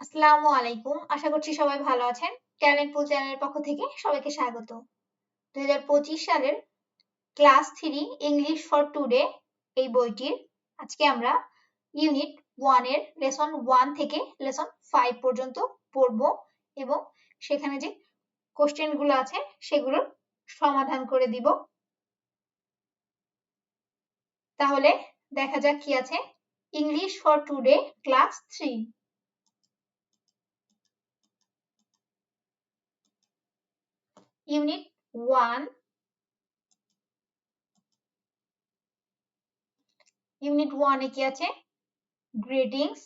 আসসালামু আলাইকুম। আশা করছি সবাই ভালো আছেন। ট্যালেন্ট পুল চ্যানেলের পক্ষ থেকে সবাইকে স্বাগত। দুই হাজার পঁচিশ সালের class three English for today এই বইটির আজকে আমরা ইউনিট ওয়ানের লেসন ওয়ান থেকে লেসন ফাইভ পর্যন্ত পড়ব এবং সেখানে যে কোশ্চেনগুলো আছে সেগুলোর সমাধান করে দিব। তাহলে দেখা যাক কি আছে। English for today class three unit one, unit ওয়ানে কি আছে? Greetings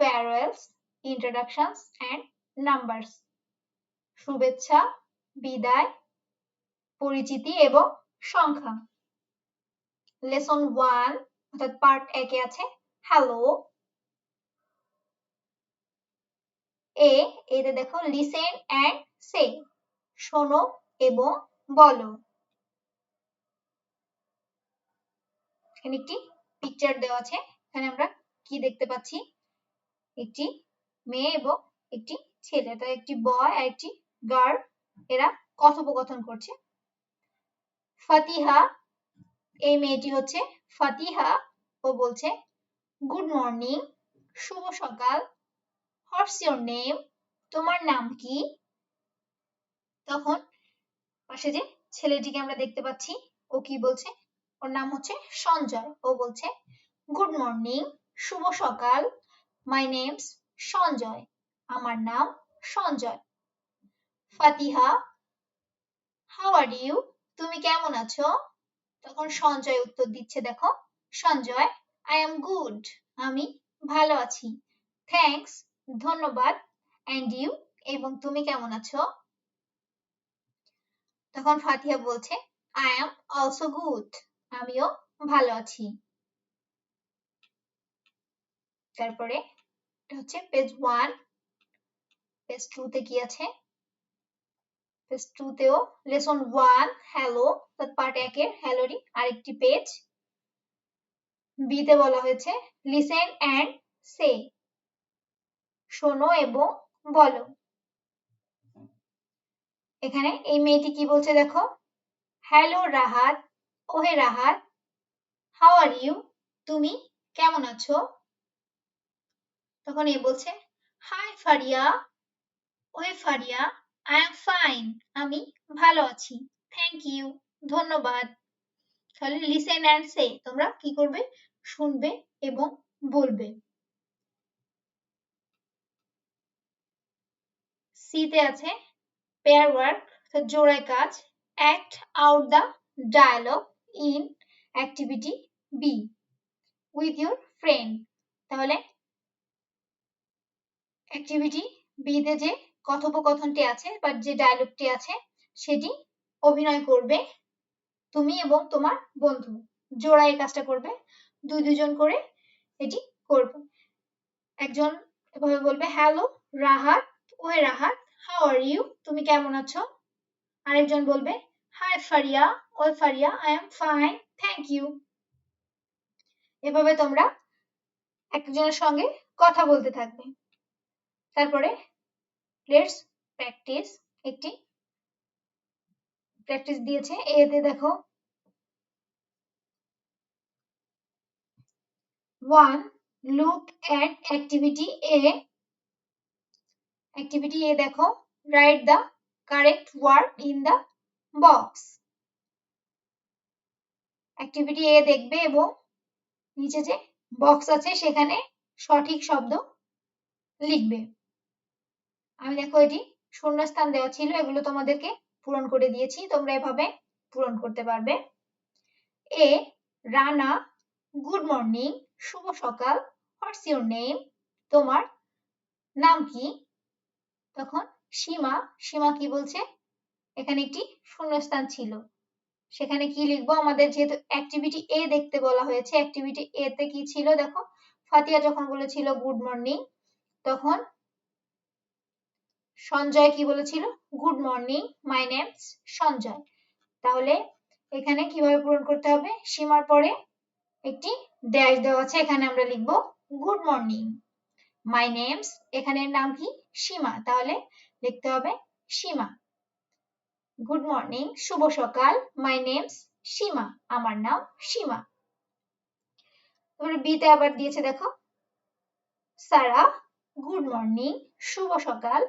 farewells introductions and numbers শুভেচ্ছা, বিদায়, পরিচিতি এবং সংখ্যা। লেসন ওয়ান অর্থাৎ পার্ট একে আছে হ্যালো এ এতে দেখো লিসেন অ্যান্ড সে শোনো এবং বলো। এখানে একটি পিকচার দেওয়া আছে। এখানে আমরা কি দেখতে পাচ্ছি? একটি মেয়ে এবং একটি ছেলে। তো একটি বয় আর একটি গার্ল এরা কথোপকথন করছে। ফাতিহা, এই মেয়েটি হচ্ছে ফাতিহা ও বলছে গুড মর্নিং শুভ সকাল। হোয়াটস ইওর নেম তোমার নাম কি? তখন পাশে যে ছেলেটিকে আমরা দেখতে পাচ্ছি, ও কি বলছে? ওর নাম হচ্ছে সঞ্জয়। ও বলছে গুড মর্নিং শুভ সকাল। My name's Sanjay. আমার নাম Sanjay. Fatiha how are you তুমি কেমন আছো? তখন সঞ্জয় উত্তর দিচ্ছে, দেখো, সঞ্জয় আই এম গুড আমি ভালো আছি। থ্যাংকস ধন্যবাদ। অ্যান্ড ইউ এবং তুমি কেমন আছো? তখন ফাতিহা বলছে আই এম অলসো গুড আমিও ভালো আছি। তারপরে এটা হচ্ছে পেজ ওয়ান পেজ টু তে কি আছে? পেজ টু তেও লেসন ওয়ান হ্যালো পার্ট একের হ্যালোরই আরেকটি পেজ বিতে বলা হয়েছে লিসেন অ্যান্ড সে শোনো এবং বলো। এখানে এই মেয়েটি কি বলছে দেখো? হ্যালো রাহাত, ওহে রাহাত, হাউ আর ইউ? তুমি কেমন আছো? তখন এ বলছে, হাই ফারিয়া, ওহে ফারিয়া, আই এম ফাইন, আমি ভালো আছি, থ্যাংক ইউ, ধন্যবাদ। তাহলে লিসেন অ্যান্ড সে, তোমরা কি করবে? শুনবে এবং বলবে। সিতে আছে পেয়ার ওয়ার্ক জোড়ায় কাজ act out the dialogue in activity B with your friend তাহলে অ্যাক্টিভিটি বিতে যে কথোপকথনটি আছে বা যে ডায়লগটি আছে, সেটি অভিনয় করবে তুমি এবং তোমার বন্ধু। জোড়ায় কাজটা করবে, দুই দুজন করে এটি করবে। একজন এভাবে বলবে হ্যালো রাহাত ওহে রাহাত হাউ আর ইউ তুমি কেমন আছো? আরেকজন বলবে হাই ফারিয়া ওই Faria I am fine thank you এভাবে তোমরা একজনের সঙ্গে কথা বলতে থাকবে। তারপরে লেটস প্র্যাকটিস একটি প্র্যাকটিস দিয়েছে। এতে দেখো one look at activity A activity A দেখো write the correct word in the box activity A দেখবে এবং নিচে যে বক্স আছে, সেখানে সঠিক শব্দ লিখবে। আমি দেখো এটি শূন্যস্থান দেওয়া ছিল, এগুলো তোমাদেরকে পূরণ করে দিয়েছি, তোমরা এভাবে পূরণ করতে পারবে। এ, রানা গুড মর্নিং শুভ সকাল হোয়াটস ইউর নেম তোমার নাম কি? তখন সীমা সীমা কি বলছে? এখানে একটি শূন্যস্থান ছিল। সেখানে কি লিখব? আমাদের যেহেতু অ্যাক্টিভিটি এ দেখতে বলা হয়েছে অ্যাক্টিভিটি এ তে কি ছিল? দেখো, ফাতিয়া যখন বলেছিল গুড মর্নিং তখন সঞ্জয় কি বলেছিল? Good morning my name's Sanjay. তাহলে এখানে কীভাবে পূরণ করতে হবে? সীমার পরে একটি ড্যাশ দেওয়া আছে, এখানে আমরা লিখব গুড মর্নিং মাই নেমস এখানে নাম কি? সীমা। তাহলে লিখতে হবে সীমা। গুড মর্নিং শুভ সকাল। My name's Seema. আমার নাম সীমা। বিতে আবার দিয়েছে, দেখো। সারা গুড মর্নিং শুভ সকাল।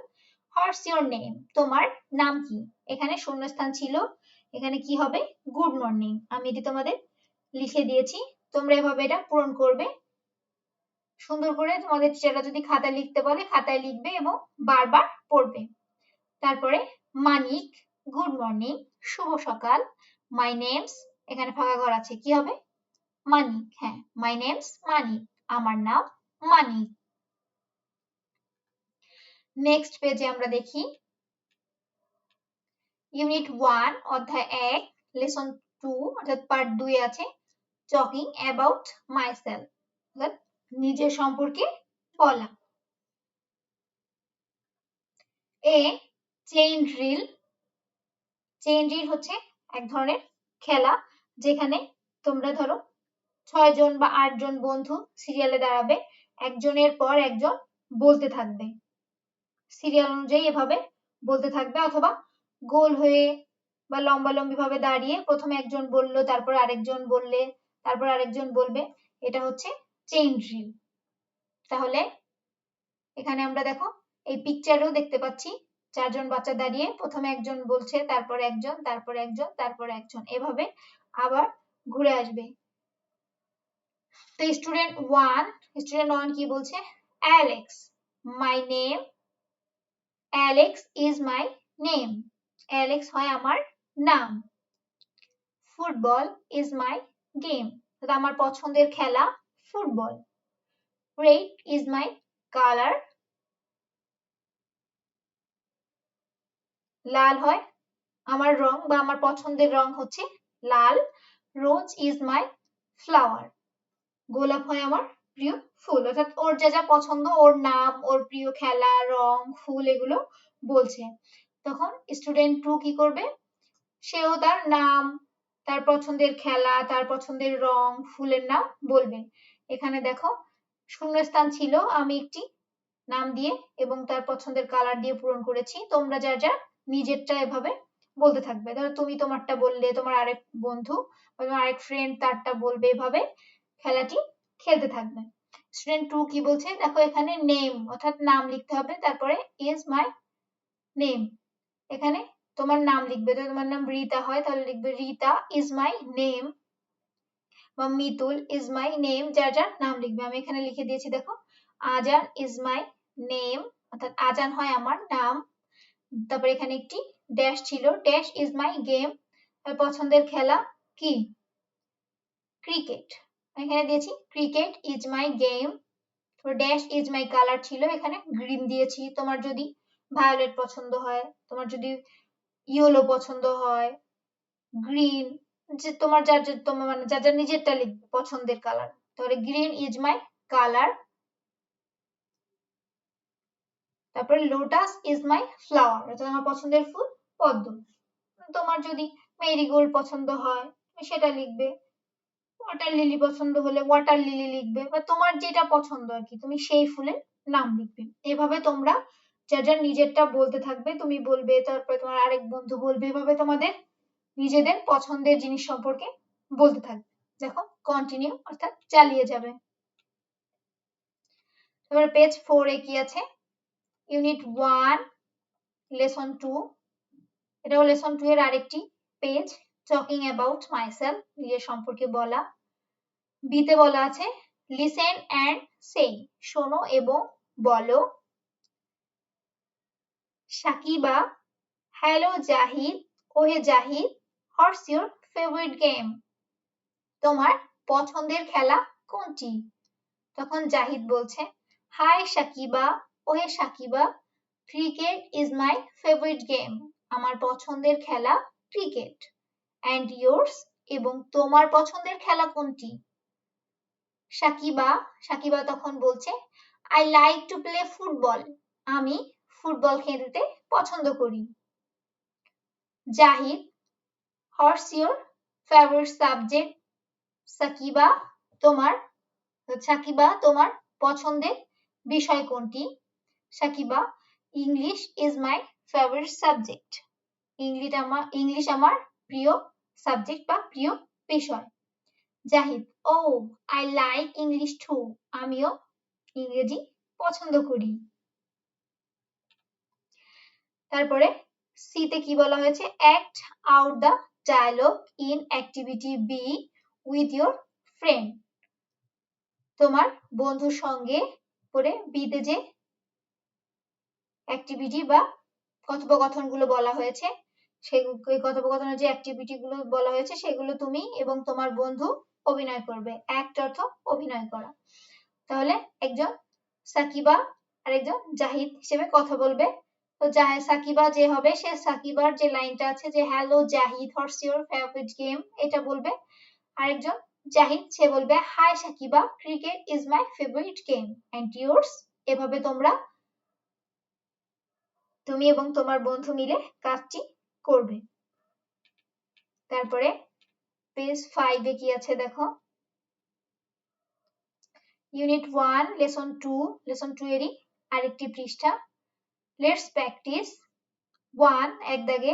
হোয়াটস ইওর নেম তোমার নাম কি? এখানে শূন্যস্থান ছিল। এখানে কি হবে? গুড মর্নিং আমি এটি তোমাদের লিখে দিয়েছি। তোমরা এভাবে এটা পূরণ করবে। সুন্দর করে তোমাদের টিচাররা যদি খাতায় লিখতে বলে, খাতায় লিখবে এবং বারবার পড়বে। তারপরে মানিক গুড মর্নিং শুভ সকাল মাই নেমস এখানে ফাঁকা ঘর আছে, কি হবে? মানিক হ্যাঁ মাই নেমস মানিক, আমার নাম মানিক। নেক্সট পেজে আমরা দেখি ইউনিট ওয়ান অধ্যায় এক লেসন টু অর্থাৎ পার্ট দুই আছে টকিং অ্যাবাউট মাইসেলফ অর্থাৎ নিজের সম্পর্কে বলা। A chain drill chain drill হচ্ছে এক ধরনের খেলা যেখানে তোমরা ধরো ছয় জন বা আট জন বন্ধু সিরিয়ালে দাঁড়াবে, একজনের পর একজন বলতে থাকবে। সিরিয়াল অনুযায়ী এভাবে বলতে থাকবে অথবা গোল হয়ে বা লম্বালম্বি ভাবে দাঁড়িয়ে প্রথমে একজন বলল, তারপর আরেকজন বললে, তারপর আরেকজন বলবে, এটা হচ্ছে চেইন ড্রিল তাহলে এখানে আমরা দেখো, এই পিকচারেও দেখতে পাচ্ছি। চারজন বাচ্চা দাঁড়িয়ে, প্রথমে একজন বলছে, তারপর একজন তারপর একজন তারপর একজন। এভাবে আবার ঘুরে আসবে। তো স্টুডেন্ট ওয়ান স্টুডেন্ট ওয়ান কি বলছে? Alex my name Alex is my name Alex হয় আমার নাম। ফুটবল ইজ মাই গেম আমার পছন্দের খেলা football red is my colour লাল হয়। আমার রং বা আমার পছন্দের রং হচ্ছে লাল। রোজ ইজ মাই ফ্লাওয়ার গোলাপ হয় আমার প্রিয় ফুল। অর্থাৎ ওর যা যা পছন্দ, ওর নাম, ওর প্রিয় খেলা, রং, ফুল এগুলো বলছে। তখন স্টুডেন্ট টু কি করবে? সেও তার নাম, তার পছন্দের খেলা, তার পছন্দের রং, ফুলের নাম বলবে। এখানে দেখো, শূন্যস্থান ছিল আমি একটি নাম দিয়ে এবং তার পছন্দের কালার দিয়ে পূরণ করেছি। তোমরা যার যার নিজেরটা এভাবে বলতে থাকবে। ধরো তুমি তোমারটা বললে, তোমার আরেক বন্ধু বা আরেক ফ্রেন্ড তারটা বলবে এভাবে খেলাটি খেলতে থাকবে। স্টুডেন্ট টু কি বলছে? দেখো এখানে নেম অর্থাৎ নাম লিখতে হবে, তারপরে ইজ মাই নেম এখানে তোমার নাম লিখবে। যদি তোমার নাম রিতা হয়, তাহলে লিখবে, রিতা ইজ মাই নেম বা মিতুল ইজ মাই নেম যার যার নাম লিখবে। আমি এখানে লিখে দিয়েছি, দেখো। আজান ইজ মাই নেম অর্থাৎ আজান হয় আমার নাম। তারপর এখানে একটি ড্যাশ ছিল। ড্যাশ ইজ মাই গেম পছন্দের খেলা কি? ক্রিকেট এখানে দিয়েছি ক্রিকেট ইজ মাই গেম তো ড্যাশ ইজ মাই কালার ছিল। এখানে গ্রিন দিয়েছি। তোমার যদি ভায়োলেট পছন্দ হয়, তোমার যদি ইয়েলো পছন্দ হয় গ্রিন যে তোমার যার যার তোমার মানে যার যার নিজেরটা লিখবে পছন্দের কালার তাহলে গ্রিন ইজ মাই কালার তারপরে লোটাস ইজ মাই ফ্লাওয়ার অর্থাৎ আমার পছন্দের ফুল, পদ্ম। তোমার যদি মেরিগোল্ড পছন্দ হয় সেটা লিখবে। ওয়াটার লিলি পছন্দ হলে ওয়াটার লিলি লিখবে। বা তোমার যেটা পছন্দ আর কি, তুমি সেই ফুলের নাম লিখবে। এভাবে তোমরা যার যার নিজেরটা বলতে থাকবে, তুমি বলবে, তারপরে তোমার আরেক বন্ধু বলবে, এভাবে তোমাদের নিজেদের পছন্দের জিনিস সম্পর্কে বলতে থাকবে দেখো কন্টিনিউ অর্থাৎ চালিয়ে যাবে। এবার পেজ ফোর এ কি আছে? ইউনিট ওয়ান লেসন টু এটাও লেসন টু এর আরেকটি পেজ টকিং অ্যাবাউট মাইসেলফ নিজের সম্পর্কে বলা। বিতে বলা আছে লিসেন অ্যান্ড সেই শোনো এবং বলো। সাকিবা হ্যালো জাহিদ, ওহে Zahid what's your favourite game তোমার পছন্দের খেলা কোনটি? তখন জাহিদ বলছে, হাই সাকিবা, ওহে Sakiba cricket is my favourite game আমার পছন্দের খেলা ক্রিকেট অ্যান্ড ইয়োর্স এবং তোমার পছন্দের খেলা কোনটি? সাকিবা সাকিবা তখন বলছে I like to play football আমি ফুটবল খেলতে পছন্দ করি। Zahid what's your favourite subject Sakiba তোমার সাকিবা তোমার পছন্দের বিষয় কোনটি? Sakiba English is my favourite subject English আমার ইংলিশ আমার প্রিয় সাবজেক্ট বা প্রিয় বিষয়। Zahid oh I like English too আমিও ইংরেজি পছন্দ করি। তারপরে সিতে কি বলা হয়েছে? Act out the dialogue in activity B with your friend তোমার বন্ধুর সঙ্গে করে বিতে যে অ্যাক্টিভিটি বা কথোপকথনগুলো বলা হয়েছে সেই কথোপকথনের যে অ্যাক্টিভিটি গুলো বলা হয়েছে, সেগুলো তুমি এবং তোমার বন্ধু অভিনয় করবে। অ্যাক্ট অর্থ অভিনয় করা। তাহলে একজন সাকিবা আর একজন জাহিদ হিসেবে কথা বলবে। তো সাকিবা যে হবে, সে সাকিবার যে লাইনটা আছে যে hello Zahid what's your favourite game এটা বলবে আরেকজন। জাহিদ সে বলবে hi Sakiba cricket is my favourite game and yours এভাবে তোমরা, তুমি এবং তোমার বন্ধু মিলে কাজটি করবে। তারপরে পেজ ফাইভে কি আছে দেখো? Unit one lesson two lesson two এরই আরেকটি পৃষ্ঠা। লেটস প্র্যাকটিস ওয়ান এক দাগে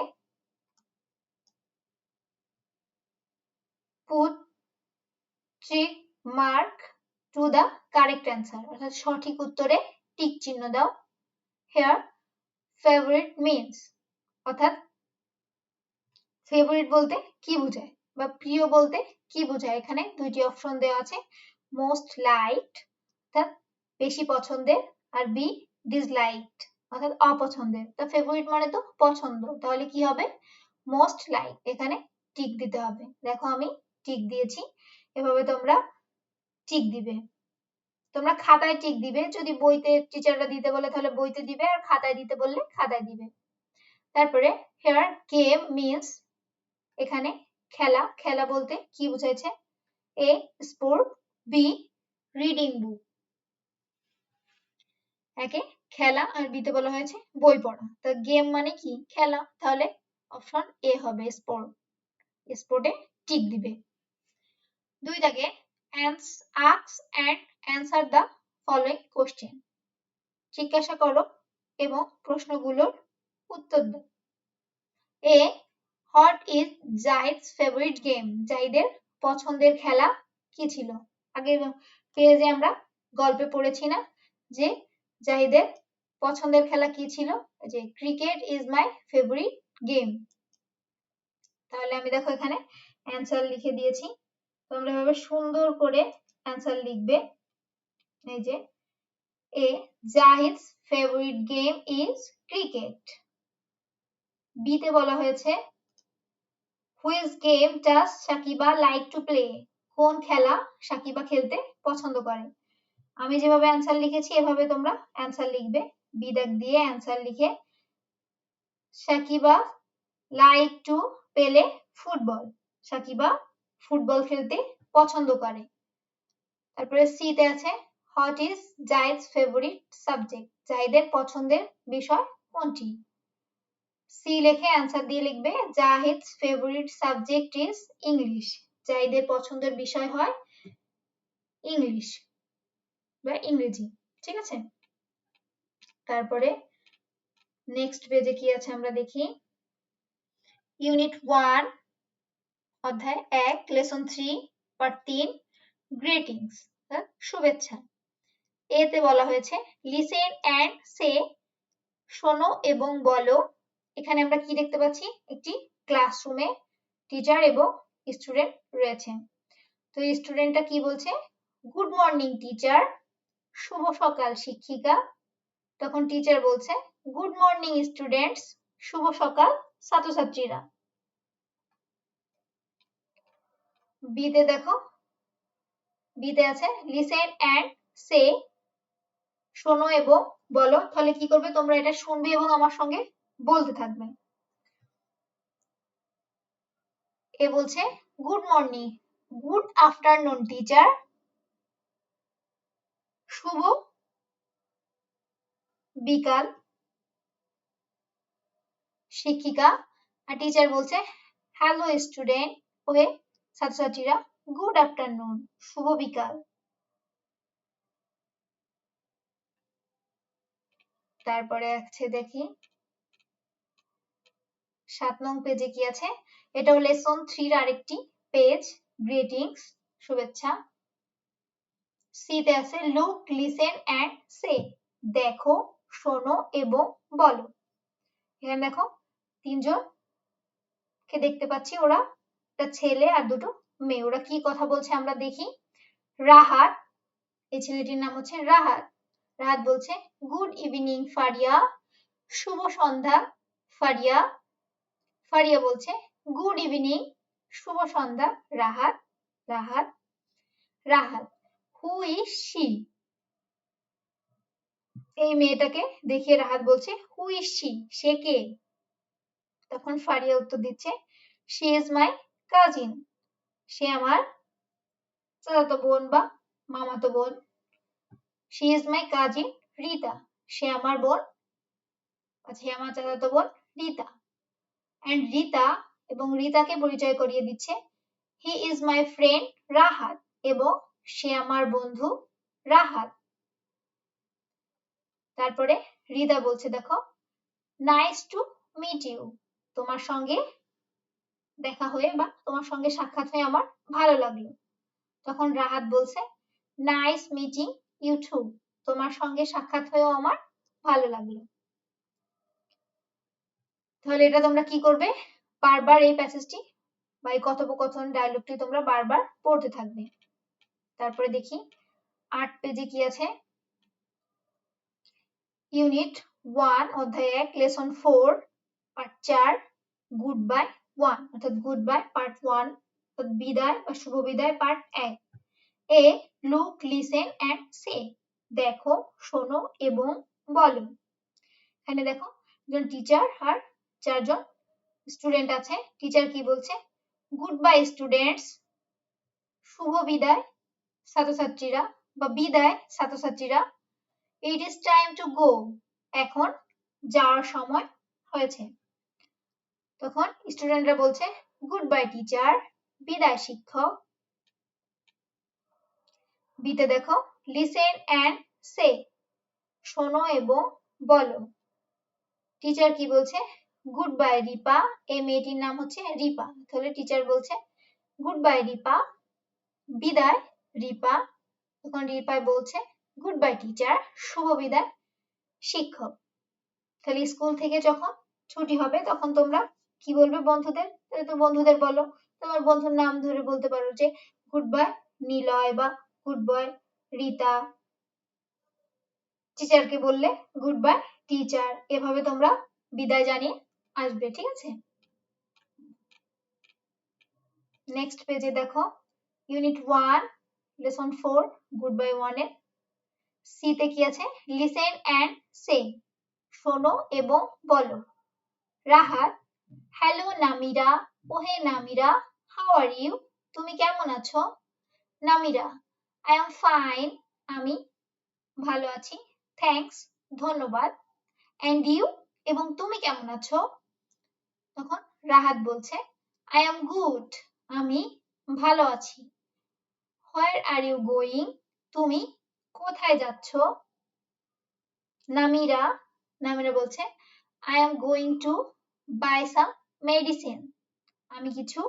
put check mark to the correct answer অর্থাৎ সঠিক উত্তরে টিক চিহ্ন দাও। হেয়ার ফেভারিট মিনস অর্থাৎ ফেভারিট বলতে কি বোঝায়? বা প্রিয় বলতে কি বোঝায়? এখানে দুইটি অপশন দেওয়া আছে। মোস্ট লাইকড অর্থাৎ বেশি পছন্দের, আর বি ডিসলাইকড অর্থাৎ অপছন্দের। তা ফেভারিট মানে তো পছন্দ। তাহলে কি হবে? মোস্ট লাইক এখানে টিক দিতে হবে। দেখো আমি টিক দিয়েছি। এভাবে তোমরা টিক দিবে। তোমরা খাতায় টিক দিবে। যদি বইতে টিচাররা দিতে বলে তাহলে বইতে দিবে আর খাতায় দিতে বললে খাতায় দিবে। তারপরে হেয়ার গেম মিনস এখানে খেলা। খেলা বলতে কি বুঝাইছে? A sport B reading book একে খেলা আর বিতে বলা হয়েছে বই পড়া। তো গেম মানে কি? খেলা। তাহলে অপশন এ হবে স্পোর্ট স্পোর্টে টিক দিবে। দুই দাগে আক্স and answer the following question জিজ্ঞাসা করো এবং প্রশ্নগুলোর উত্তর দাও। A what is Zahid's favourite game জাহিদের পছন্দের খেলা কি ছিল? আগের পেজে আমরা গল্পে পড়েছি না যে জাহিদের পছন্দের খেলা কি ছিল? যে cricket is my favourite game তাহলে আমি দেখো এখানে অ্যান্সার লিখে দিয়েছি। তোমরা এভাবে সুন্দর করে অ্যান্সার লিখবে। এই যে A Zahid's favourite game is cricket বিতে বলা হয়েছে which game does Sakiba like to play কোন খেলা সাকিবা খেলতে পছন্দ করে? আমি যেভাবে অ্যান্সার লিখেছি, এভাবে তোমরা অ্যান্সার লিখবে। বিদাক দিয়ে অ্যান্সার লিখে Sakiba like to play football Sakiba football খেলতে পছন্দ করে। তারপরে সিতে আছে what is Zahid's favourite subject জাহিদের পছন্দের বিষয় কোনটি? সি লিখে অ্যান্সার দিয়ে লিখবে Zahid's favourite subject is English জাহিদের পছন্দের বিষয় হয় ইংলিশ বা ইংরেজি। ঠিক আছে? তারপরে নেক্সট পেজে কি আছে আমরা দেখি? ইউনিট ওয়ান অধ্যায় এক লেসন থ্রি পার্ট তিন গ্রিটিংস শুভেচ্ছা। এতে বলা হয়েছে লিসেন অ্যান্ড সে শোনো এবং বলো। এখানে আমরা কি দেখতে পাচ্ছি? একটি ক্লাসরুমে টিচার এবং স্টুডেন্ট রয়েছে। তো স্টুডেন্টটা কি বলছে? গুড মর্নিং টিচার শুভ সকাল শিক্ষিকা। তখন টিচার বলছে গুড মর্নিং স্টুডেন্টস শুভ সকাল, ছাত্রছাত্রীরা. বিতে দেখো। বিতে আছে লিসেন অ্যান্ড সে শোনো এবং বলো। তাহলে কি করবে? তোমরা এটা শুনবে এবং আমার সঙ্গে বলতে থাকবে। এ বলছে good morning good afternoon teacher শুভ বিকাল। শিক্ষিকা, আর টিচার বলছে হ্যালো স্টুডেন্ট ওয়ে, ছাত্রছাত্রীরা গুড আফটারনুন শুভ বিকাল। তারপরে আছে দেখি, সাত নং পেজে কি আছে? এটাও লেসন থ্রির আরেকটি পেজ গ্রিটিংস শুভেচ্ছা। সিতে আছে লুক লিসেন অ্যান্ড সে দেখো। শোনো এবং বলো। এখানে দেখো, তিনজন কে দেখতে পাচ্ছি ওরা, একটা ছেলে আর দুটো মেয়ে। ওরা কি কথা বলছে আমরা দেখি। রাহাত, এই ছেলেটির নাম হচ্ছে রাহাত। রাহাত বলছে গুড ইভিনিং ফারিয়া। শুভ সন্ধ্যা, ফারিয়া। ফারিয়া বলছে গুড ইভিনিং শুভ সন্ধ্যা, Rahat Rahat Rahat. Who is she এই মেয়েটাকে দেখিয়ে রাহাত বলছে হু ইজ শি সে কে? তখন ফারিয়া উত্তর দিচ্ছে শি ইজ মাই কাজিন সে আমার চাচাতো বোন বা মামাতো বোন। She is my cousin Rita সে আমার বোন সে আমার চাচাতো বোন রিতা অ্যান্ড রিতা এবং রিতাকে পরিচয় করিয়ে দিচ্ছে he is my friend Rahat এবং সে আমার বন্ধু রাহাত তারপরে রিদা বলছে, দেখো নাইস টু মিট ইউ তোমার সঙ্গে দেখা হয়ে বা তোমার সঙ্গে সাক্ষাৎ হয়ে আমার ভালো লাগল। তখন রাহাত বলছে নাইস মিটিং ইউ তোমার সঙ্গে সাক্ষাৎ হয়েও আমার ভালো লাগল। তাহলে এটা তোমরা কি করবে? বারবার এই প্যাসেজটি বা এই কথোপকথন ডায়লগটি তোমরা বারবার পড়তে থাকবে। তারপরে দেখি, আট পেজে কি আছে? ইউনিট ওয়ান অধ্যায় এক, লেসন ফোর, পার্ট চার, গুড বাই ওয়ান, অর্থাৎ গুড বাই পার্ট ওয়ান, অর্থাৎ বিদায় বা শুভ বিদায় পার্ট এক। A, look, listen and say, দেখো, শোনো এবং বলো। এখানে দেখো, একজন টিচার আর চারজন স্টুডেন্ট আছে। টিচার কি বলছে? গুড বাই স্টুডেন্টস, শুভ বিদায় ছাত্রছাত্রীরা বা বিদায় ছাত্রছাত্রীরা। It is time to go এখন যাওয়ার সময় হয়েছে। তখন স্টুডেন্টরা বলছে গুড বাই টিচার বিদায়, শিক্ষক। বিতে দেখো লিসেন অ্যান্ড সে শোনো এবং বলো। টিচার কি বলছে? Goodbye Ripa. এই মেয়েটির নাম হচ্ছে রিপা। তাহলে টিচার বলছে গুড বাই রিপা। বিদায়, রিপা। তখন রিপাই বলছে গুড বাই টিচার শুভ বিদায়। শিক্ষক, তাহলে স্কুল থেকে যখন ছুটি হবে, তখন তোমরা কি বলবে বন্ধুদের? তো বন্ধুদের বলো। তোমার বন্ধুর নাম ধরে বলতে পারো যে গুড বাই নিলয় বা গুড বাই রিতা। টিচারকে বললে গুড বাই টিচার এভাবে তোমরা বিদায় জানিয়ে আসবে, ঠিক আছে? নেক্সট পেজে দেখো। Unit one lesson four goodbye ওয়ানের সিতে কি আছে? লিসেন অ্যান্ড সে শোনো এবং বলো। রাহাত হ্যালো নামিরা। ওহে, নামিরা হাউ আর ইউ তুমি কেমন আছো? নামিরা আই এম ফাইন আমি ভালো আছি। থ্যাঙ্কস ধন্যবাদ। অ্যান্ড ইউ এবং তুমি কেমন আছো? তখন রাহাত বলছে আই এম গুড আমি ভালো আছি। হোয়ার আর ইউ গোয়িং তুমি কোথায় যাচ্ছ? নামিরা নামিরা বলছে I am going to buy some medicine আমি কিছু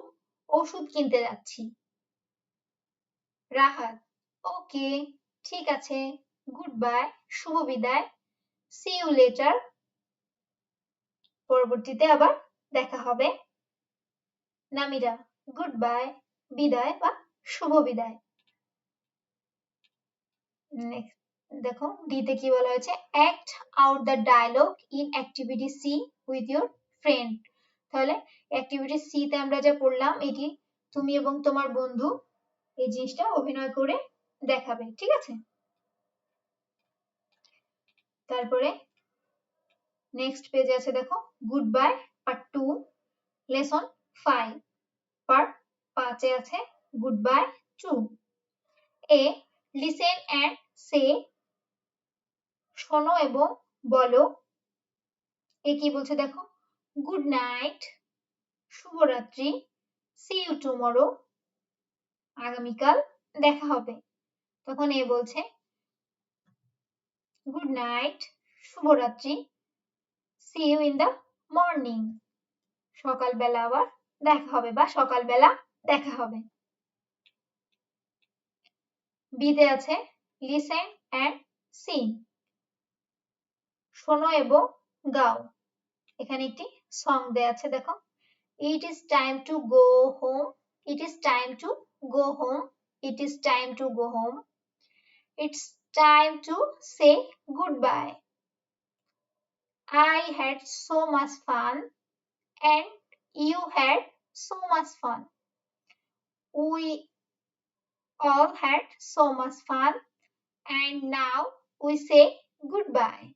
ওষুধ কিনতে যাচ্ছি। রাহাত, ওকে, ঠিক আছে গুড বাই শুভ বিদায় সি ইউ লেটার পরবর্তীতে আবার দেখা হবে। নামিরা গুড বাই বিদায় বা শুভ বিদায়। দেখো ডিতে কি বলা হয়েছে? Act out the dialogue in activity C with your friend তাহলে অ্যাক্টিভিটি সি তে আমরা যা পড়লাম, এটি তুমি এবং তোমার বন্ধু এই জিনিসটা অভিনয় করে দেখাবে, ঠিক আছে? তারপরে নেক্সট পেজে আছে, দেখো goodbye part two lesson five part পাঁচে আছে goodbye two A listen and say শোনো এবং বলো। এ কি বলছে দেখো? গুড নাইট শুভরাত্রি সি ইউ টুমরো আগামীকাল দেখা হবে। তখন এ বলছে গুড নাইট শুভরাত্রি see you in the morning সকালবেলা আবার দেখা হবে বা সকালবেলা দেখা হবে। বিতে আছে লিসেন অ্যান্ড সিন শোনো এবং গাও। এখানে একটি সং দেয়া আছে, দেখো। It is time to go home it is time to go home it is time to go home it's time to say goodbye I had so much fun and you had so much fun. We all had so much fun and now we say goodbye.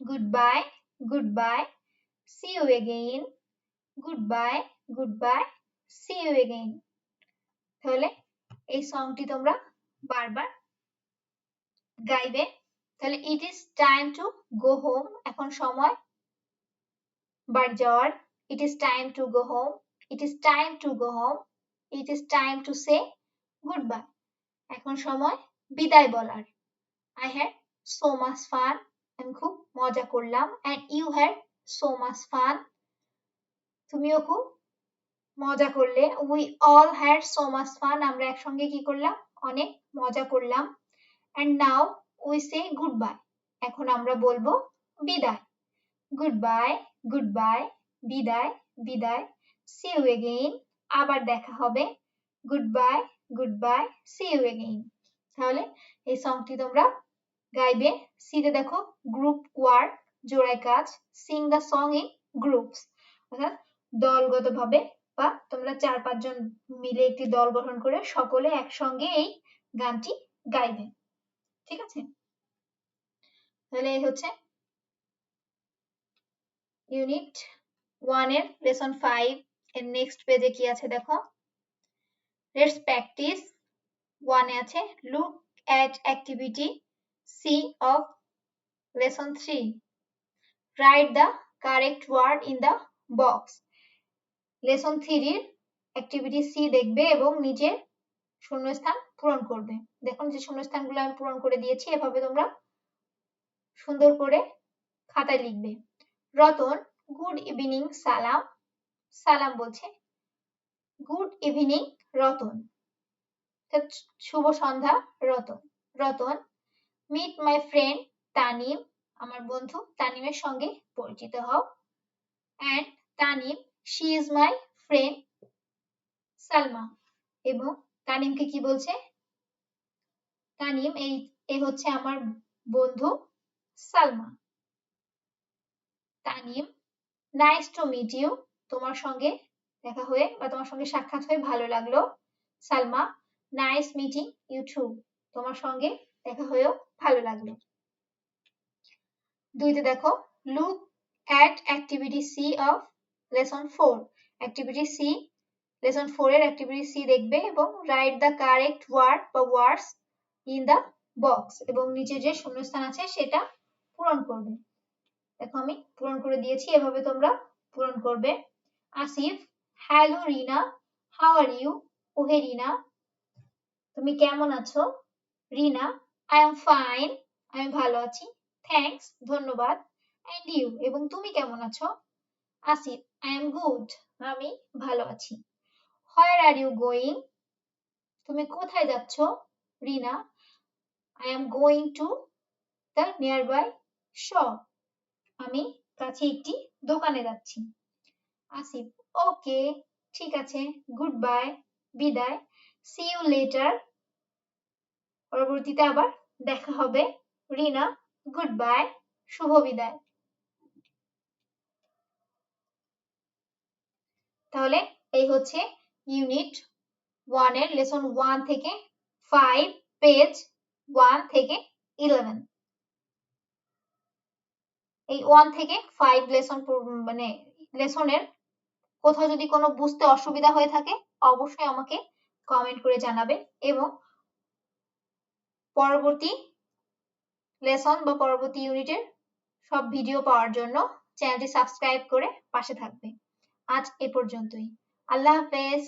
Goodbye, goodbye, see you again. Goodbye, goodbye, see you again. তাহলে এই সংটি তোমরা বারবার গাইবে। তাহলে it is time to go home এখন সময়। বাড়ি যাওয়ার। It is time to go home it is time to go home it is time to say goodbye এখন সময়। বিদায় বলার। I had so much fun আমি খুব মজা করলাম। And you had so much fun তুমিও খুব মজা করলে। We all had so much fun আমরা একসঙ্গে কি করলাম? অনেক মজা করলাম। And now we say goodbye এখন আমরা বলব বিদায়। গুড বাই গুড বাই বিদায় বিদায়। সি ইউ এগেইন আবার দেখা হবে। Goodbye goodbye see you again তাহলে এই সংটি তোমরা গাইবে। সিতে দেখো গ্রুপ ওয়ার্ক জোড়ায় কাজ sing the song in groups অর্থাৎ দলগতভাবে বা তোমরা চার পাঁচজন মিলে একটি দল গঠন করে সকলে একসঙ্গে এই গানটি গাইবে। ঠিক আছে? তাহলে এই হচ্ছে ইউনিট ওয়ানের লেসন ফাইভ এর নেক্সট পেজে কি আছে দেখো? লেটস প্র্যাকটিস ওয়ানে আছে look at activity C of lesson three write the correct word in the box lesson থ্রির অ্যাক্টিভিটি সি দেখবে এবং নিজের শূন্যস্থান পূরণ করবে। দেখুন যে শূন্যস্থানগুলো আমি পূরণ করে দিয়েছি, এভাবে তোমরা সুন্দর করে খাতায় লিখবে। রতন গুড ইভিনিং সালাম। সালাম বলছে গুড ইভিনিং রতন। শুভ সন্ধ্যা, Ratan. Ratan meet my friend Tanim, আমার বন্ধু তানিমের সঙ্গে পরিচিত হও। And Tanim she is my friend Salma. এবং তানিমকে কি বলছে? তানিম, এই, এ হচ্ছে আমার বন্ধু Salma. Tanim nice to meet you তোমার সঙ্গে দেখা হয়ে বা তোমার সঙ্গে সাক্ষাৎ হয়ে ভালো লাগল। Salma nice meeting you too তোমার সঙ্গে দেখা হয়েও ভালো লাগল। দুইতে দেখো look at activity C of lesson four activity C lesson four এর অ্যাক্টিভিটি সি দেখবে এবং রাইট দ্য কারেক্ট ওয়ার্ড বা ওয়ার্ডস ইন দ্য বক্স এবং নিচে যে শূন্যস্থান আছে সেটা পূরণ করবে। দেখো আমি পূরণ করে দিয়েছি, এভাবে তোমরা পূরণ করবে। Asif hello Rina how are you ওহে রিনা তুমি কেমন আছো? রিনা আই এম ফাইন আমি ভালো আছি। থ্যাঙ্কস ধন্যবাদ। অ্যান্ড ইউ এবং তুমি কেমন আছো? আসিফ আই এম গুড আমি ভালো আছি। হোয়ার আর ইউ গোয়িং তুমি কোথায় যাচ্ছ? Rina I am going to the nearby shop আমি কাছে একটি দোকানে যাচ্ছি। আসিফ ওকে ঠিক আছে গুড বাই বিদায়। সি ইউ লেটার পরবর্তীতে আবার দেখা হবে। রিনা গুড বাই শুভ বিদায়। তাহলে এই হচ্ছে ইউনিট ওয়ানের লেসন ওয়ান থেকে ফাইভ পেজ ওয়ান থেকে ইলেভেন এই ওয়ান থেকে ফাইভ লেসন মানে লেসনের কোথাও যদি কোনো বুঝতে অসুবিধা হয়ে থাকে, অবশ্যই আমাকে কমেন্ট করে জানাবে এবং পরবর্তী লেসন বা পরবর্তী ইউনিটের সব ভিডিও পাওয়ার জন্য চ্যানেলটি সাবস্ক্রাইব করে পাশে থাকবে। আজ এ পর্যন্তই। আল্লাহ হাফেজ।